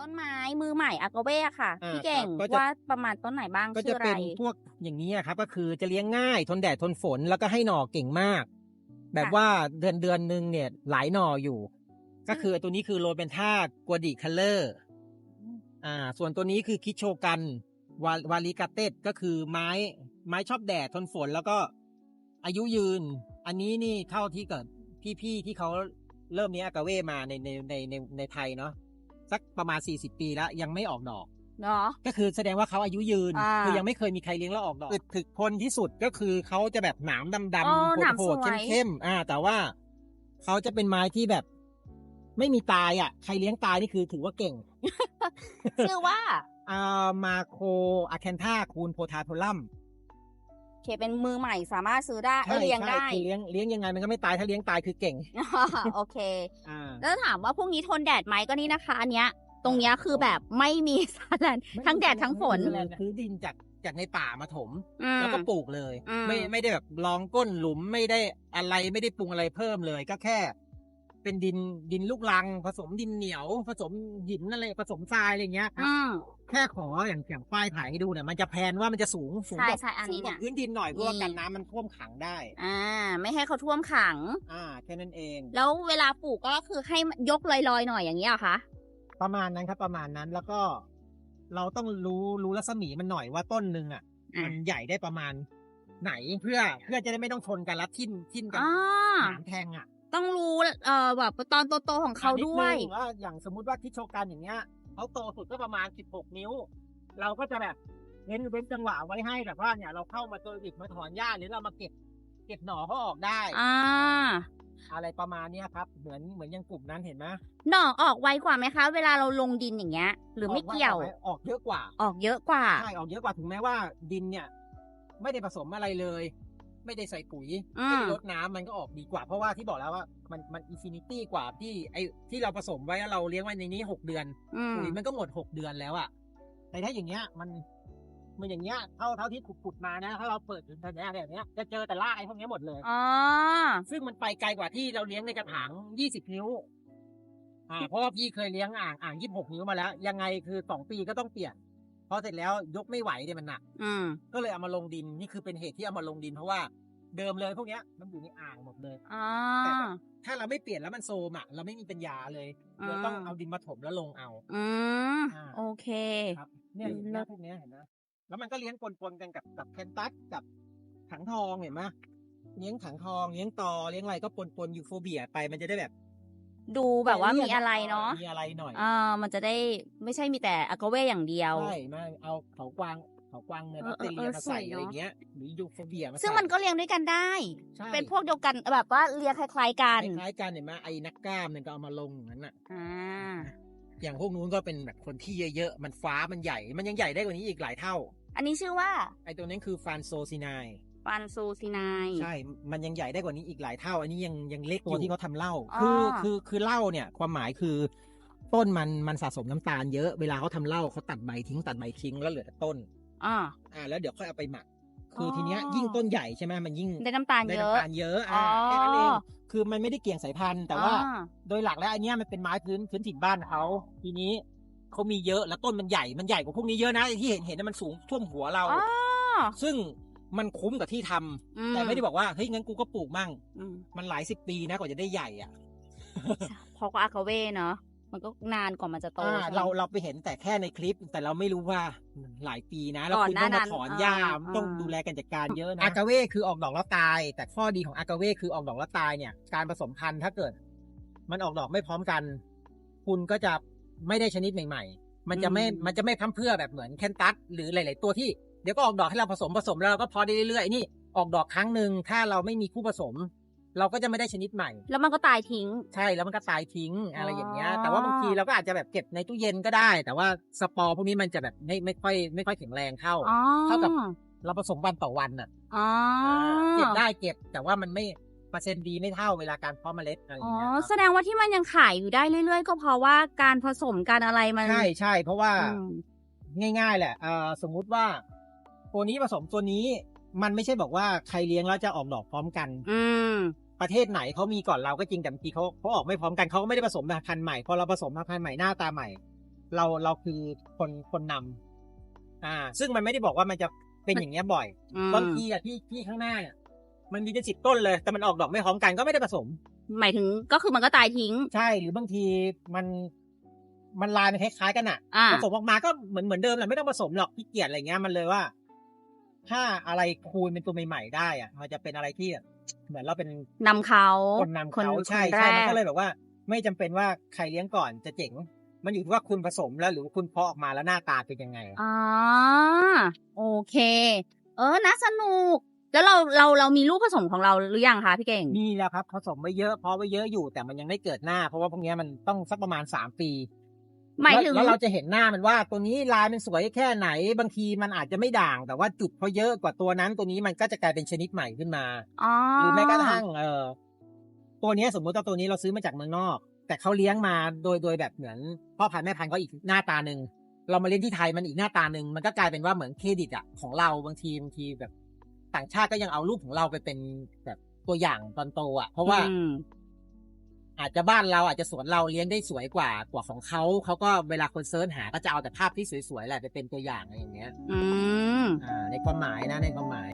ต้นไม้มือใหม่อากาเว่ค่ะอ่าพี่เก่งครับก็จะว่าประมาณต้นไหนบ้างก็ชื่จะออะไรเป็นพวกอย่างนี้อะครับ ก็คือจะเลี้ยงง่าย ทนแดดทนฝนแล้วก็ให้หน่อเก่งมาก แบบว่าเดือนเดือนหนึ่งเนี่ยหลายหน่ออยู่ ก็คือตัวนี้คือโรเบนท่ากวดิคัลเลอร์อ่า ส่วนตัวนี้คือคิโชกันวาวาลิกาเตสก็คือไม้ไม้ชอบแดดทนฝนแล้วก็อายุยืน อันนี้นี่เท่าที่เกิดพี่ๆที่เขาเริ่มเนี้ยอากาเว่มาในในในในในไทยเนาะ สักประมาณ 40 ปีแล้วยังไม่ออกดอก เนาะ ก็คือแสดงว่าเขาอายุยืน อ่า คือยังไม่เคยมีใครเลี้ยงแล้วออกดอกอึดถึกทนที่สุดก็คือเขาจะแบบหนามดอ๋อำหนามๆโหดสวยๆเข้มๆอ่า แต่ว่าเขาจะเป็นไม้ที่แบบ ไม่มีตายอะ ใครเลี้ยงตายนี่คือถือว่าเก่ง ชื่อว่า อ่ามาโคอะแคนทาคูนโพธาโทลัมโอ เคเป็นมือใหม่สามารถซื้อได้เอ้ยเลี้ยงได้คือเลี้ยงเลี้ยงยังไงมันก็ไม่ตายถ้าเลี้ยงตายคือเก่ง โอเค อ่า แล้วถามว่าพวกนี้ทนแดดไหมก็นี่นะคะ อันเนี้ย ตรงเนี้ยคือแบบไม่มีสารทั้งแดดทั้งฝนคือดินจากจากในป่ามาถม อืม แล้วก็ปลูกเลย อืม ไม่ไม่ได้แบบลองก้นหลุมไม่ได้อะไรไม่ได้ปรุงอะไรเพิ่มเลย ก็แค่ เป็นดินดินลูกรัง ผสมดินเหนียว ผสมหินอะไรผสมทรายอะไรเงี้ยครับอืม แค่ขออย่างอย่างป้ายถ่ายให้ดูเนี่ยมันจะแพลนว่ามันจะสูงสูงใช่กว่าใช่อันนี้สูงกว่าเนี่ยพื้นดินหน่อยเพื่อนี่ กันน้ำมันท่วมขังได้ อ่า ไม่ให้เขาท่วมขัง อ่า แค่นั้นเอง แล้วเวลาปลูกก็คือให้ยกลอยๆหน่อยอย่างนี้ยเหรอคะ ประมาณนั้นครับประมาณนั้นแล้วก็ เราต้องรู้รู้รัศมีมันหน่อยว่าต้นหนึ่งอะ อะมันใหญ่ได้ประมาณไหนเพื่อเพื่อจะได้ไม่ต้องชนกันแล้วทิ่มทิ่มกันอ๋อ หนามแทงอะ ต้องรู้เอ่อแบบตอนโตๆของเขาด้วยนินึงว่าอย่างสมมุติว่าทิศโชกันอย่างเงี้ยเขาโตสุดก็ประมาณ16นิ้ว เราก็จะแบบเว้นเว้นจังหวะไว้ให้แบบว่าเนี่ยเราเข้ามาตัวอิดมาถอนหญ้าหรือเรามาเก็บเก็บหน่อเขาออกได้ อ่า อะไรประมาณเนี้ยครับ เหมือนเหมือนอยังกลุ่มนั้นเห็นไหมหน่อออกไวกว่าไหมคะ เวลาเราลงดินอย่างเงี้ย หรือไม่เกี่ยว ออออกเยอะกว่า ออกเยอะกว่า ใช่ ออกเยอะกว่าถึงแม้ว่าดินเนี่ย ไม่ได้ผสมอะไรเลย ไม่ได้ใส่ปุ๋ยอืมไม่ได้ลดน้ำมันก็ออกดีกว่า เพราะว่าที่บอกแล้วว่ามันมันอินฟินิตี้กว่าที่ไอที่เราผสมไว้แล้วเราเลี้ยงไว้ในนี้หกเดือนอืมปุ๋ยมันก็หมดหกเดือนแล้วอะแต่ถ้าอย่างเงี้ยมันมันอย่างเงี้ยเท่าเท่าที่ขุดๆมานะถ้าเราเปิดถึงแถวแบบเนี้ยจะเจอแต่รากไอ้พวกเนี้ยหมดเลยอ๋อซึ่งมันไปไกลกว่าที่เราเลี้ยงในกระถางยี่สิบนิ้วอ่าเพราะว่าพี่เคยเลี้ยงอ่างอ่างยี่สิบหกนิ้วมาแล้ว ยังไงคือสองปีก็ต้องเปลี่ยน พอเสร็จแล้วยกไม่ไหวเนี่ยมันหนักอืมก็เลยเอามาลงดินนี่คือเป็นเหตุที่เอามาลงดินเพราะว่าเดิมเลยพวกเนี้ยมันอยู่ในอ่างหมดเลยอ๋อแต่แบบถ้าเราไม่เปลี่ยนแล้วมันโซมอะเราไม่มีปัญญาเลยเราต้องเอาดินมาถมแล้วลงเอา อืมอ่าโอเคครับเนี่ยอืมเห็นไหมพวกเนี้ยเห็นไหมแล้วมันก็เลี้ยงปนๆกันกับกับแคนตัสกับถังทองเห็นไหมเลี้ยงถังทองเลี้ยงตอเลี้ยงอะไรก็ปนๆยูโฟเบียไปมันจะได้แบบ ดูแบบว่ามีอะไรเนาะมีอะไรหน่อยอ่ามันจะได้ไม่ใช่มีแต่อากาเว่อย่างเดียวใช่มาเอาเขากวางเขากวางเงินเออออสเตรเลียเออมาใส่สวยเนอะอะไรเงี้ยหรือยูโฟเบียมาใส่ซึ่งมันก็เลี้ยงด้วยกันได้ใช่เป็นพวกเดียวกันแบบว่าเลี้ยงคล้ายๆกันคล้ายๆกันเห็นไหมไอ้นักกล้ามเนี่ยก็เอามาลงอย่างนั้นอะอ่าอย่างพวกนู้นก็เป็นแบบคนที่เยอะๆมันฟ้ามันใหญ่ มันยังใหญ่ได้กว่านี้อีกหลายเท่า อันนี้ชื่อว่า ไอ้ตัวนั้นคือฟานโซซินาย ปันซูซินายใช่ มันยังใหญ่ได้กว่านี้อีกหลายเท่า อันนี้ยังยังเล็กตัวที่เขาทำเหล้าอ๋อคือคือคือเหล้าเนี่ยความหมายคือต้นมันมันสะสมน้ำตาลเยอะเวลาเขาทำเหล้าเขาตัดใบทิ้งตัดใบทิ้งแล้วเหลือแต่ต้นอ่าอ่า แล้วเดี๋ยวค่อยเอาไปหมัก คือออทีเนี้ยยิ่งต้นใหญ่ใช่ไหมมันยิ่งได้น้ำตาลได้เยอะน้ำตาลเยอะอ่าอ๋อแค่นั้นเองคือมันไม่ได้เกี่ยงสายพันธุ์ แต่ว่าอ่โดยหลักแล้วอันเนี้ยมันเป็นไม้พื้นพื้นถิ่นบ้านเขาทีนี้เขามีเยอะแล้วต้นมันใหญ่มันใหญ่กว่าพวกนี้เยอะนะไอ้ที่เห็นเห็นน่ะมันสูงท่วมหัวเราอ๋อซึ่ง มันคุ้มกับที่ทำอืแต่ไม่ได้บอกว่าเฮ้ยงั้นกูก็ปลูกมั่งอืมมันหลายสิบปีนะกว่าจะได้ใหญ่อะเพราะก็อากาเว่เนาะมันก็นานกว่ามันจะโตอ่าใช่ไหมเราเราไปเห็นแต่แค่ในคลิป แต่เราไม่รู้ว่าหลายปีนะแล้วก่อนคุณหน้าต้องนั้มานถอนหญ้าอ่าต้องอ่าดูแลกันจัดการเยอะนะอากาเว่คือออกดอกแล้วตาย แต่ข้อดีของอากาเว่คือออกดอกแล้วตายเนี่ย การผสมพันธุ์ถ้าเกิด มันออกดอกไม่พร้อมกัน คุณก็จะไม่ได้ชนิดใหม่ ๆ มันจะไม่อืมมันจะไม่พร่ำเพรื่อแบบเหมือนแคนตัสหรือหลาย ๆ ตัวที่เดี๋ยวก็ออกดอกให้เราผสมผสมแล้วเราก็เพอได้เรื่อยๆนี่ออกดอกครั้งหนึ่งถ้าเราไม่มีคู่ผสม เราก็จะไม่ได้ชนิดใหม่ แล้วมันก็ตายทิ้ง ใช่แล้วมันก็ตายทิ้งอะไรอย่างเงี้ยอ๋อแต่ว่าบางทีเราก็อาจจะแบบเก็บในตู้เย็นก็ได้ แต่ว่าสปอร์พวกนี้มันจะแบบไม่ไม่ค่อย ไม่ค่อยแข็งแรงเท่าอ๋อเท่ากับเราผสมวันต่อวันอะอ๋อเก็บได้เก็บแต่ว่ามันไม่เปอร์เซ็นต์ดีไม่เท่าเวลาการเพาะเมล็ดอะไรออ๋ย่าองเงี้ยครับแสดงว่าที่มันยังขายอยู่ได้เรื่อย ๆ ก็เพราะว่าการผสมการอะไรมันใช่ใช่เพราะว่าอืมง่าย ๆ แหละเอ่อสมมุติว่า ตัวนี้ผสมตัวนี้ มันไม่ใช่บอกว่าใครเลี้ยงแล้วจะออกดอกพร้อมกัน อืมประเทศไหนเขามีก่อนเราก็จริงแต่บางทีเขาเขาออกไม่พร้อมกันเขาก็ไม่ได้ผสมพันธุ์ใหม่พอเราผสมพันธุ์ใหม่หน้าตาใหม่ เราเราคือคนคนนำอ่า ซึ่งมันไม่ได้บอกว่ามันจะเป็นอย่างเงี้ยบ่อยอืมบางทีอะที่ที่ข้างหน้าเนี่ยมันมีเป็นสิบต้นเลย แต่มันออกดอกไม่พร้อมกันก็ไม่ได้ผสม หมายถึงก็คือมันก็ตายทิ้ง ใช่หรือบางทีมันมันลายมันคล้ายๆกันอะอ่าผสมออกมาก็เหมือนเหมือนเดิมแหละไม่ต้องผสมหรอกพี่เกียรอะไรเงี้ยมันเลยว่า ถ้าอะไรคูณเป็นตัวใหม่ๆได้อะมันจะเป็นอะไรที่เหมือนเราเป็นนำเขาคนนำเขาใช่คนแรใช่มันกก็เลยแบบว่า ไม่จำเป็นว่าใครเลี้ยงก่อนจะเจ๋ง มันอยู่ที่ว่าคุณผสมแล้วหรือว่าคุณเพาะออกมาแล้วหน้าตาเป็นยังไงอ่าโอเค เออนะสนุก แล้วเราเราเรามีลูกผสมของเราหรือยังคะพี่เก่งมีแล้วครับ ผสมไว้เยอะเพาะไว้เยอะอยู่แต่มันยังไม่เกิดหน้า เพราะว่าพวกเนี้ยมันต้องสักประมาณสามปี หมายถึงแล้วแล้วเราจะเห็นหน้ามันว่าตัวนี้ลายมันสวยแค่ไหน บางทีมันอาจจะไม่ด่าง แต่ว่าจุดพอเยอะกว่าตัวนั้น ตัวนี้มันก็จะกลายเป็นชนิดใหม่ขึ้นมาอ๋อหรือแม้กระทั่งเออตัวเนี้ยสมมุติว่าตัวนี้เราซื้อมาจากเมืองนอก แต่เขาเลี้ยงมาโดยโดยแบบเหมือนพ่อพันธุ์แม่พันธุ์ก็อีกหน้าตาหนึ่งเรามาเลี้ยงที่ไทยมันอีกหน้าตาหนึ่งมันก็กลายเป็นว่าเหมือนเครดิตอะของเราบางทีบางทีแบบ ต่างชาติก็ยังเอารูปของเราไปเป็นแบบตัวอย่างตอนโตอะเพราะว่าอืม อาจจะบ้านเราอาจจะสวนเราเลี้ยงได้สวยกว่ากว่าของเขาเขาก็เวลาคนเซิร์ชหาก็จะเอาแต่ภาพที่สวยๆแหละไปเป็นตัวอย่างอะไรอย่างเงี้ยอืมอ่าในความหมายนะในความหมาย